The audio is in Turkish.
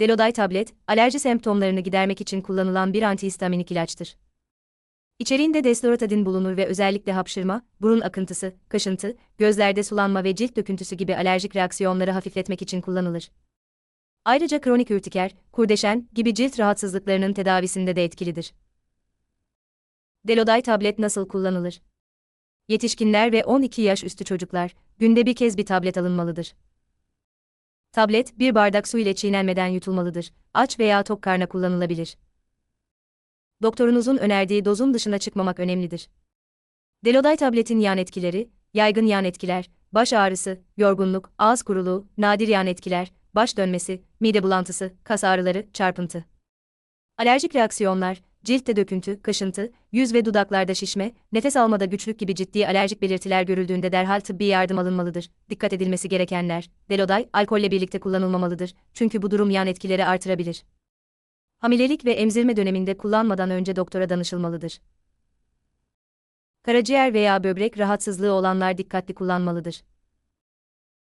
Deloday tablet, alerji semptomlarını gidermek için kullanılan bir antihistaminik ilaçtır. İçeriğinde desloratadin bulunur ve özellikle hapşırma, burun akıntısı, kaşıntı, gözlerde sulanma ve cilt döküntüsü gibi alerjik reaksiyonları hafifletmek için kullanılır. Ayrıca kronik ürtiker, kurdeşen gibi cilt rahatsızlıklarının tedavisinde de etkilidir. Deloday tablet nasıl kullanılır? Yetişkinler ve 12 yaş üstü çocuklar, günde bir kez bir tablet alınmalıdır. Tablet, bir bardak su ile çiğnenmeden yutulmalıdır. Aç veya tok karna kullanılabilir. Doktorunuzun önerdiği dozun dışına çıkmamak önemlidir. Deloday tabletin yan etkileri, yaygın yan etkiler, baş ağrısı, yorgunluk, ağız kuruluğu, nadir yan etkiler, baş dönmesi, mide bulantısı, kas ağrıları, çarpıntı. Alerjik reaksiyonlar, ciltte döküntü, kaşıntı, yüz ve dudaklarda şişme, nefes almada güçlük gibi ciddi alerjik belirtiler görüldüğünde derhal tıbbi yardım alınmalıdır. Dikkat edilmesi gerekenler, Deloday, alkolle birlikte kullanılmamalıdır çünkü bu durum yan etkileri artırabilir. Hamilelik ve emzirme döneminde kullanmadan önce doktora danışılmalıdır. Karaciğer veya böbrek rahatsızlığı olanlar dikkatli kullanmalıdır.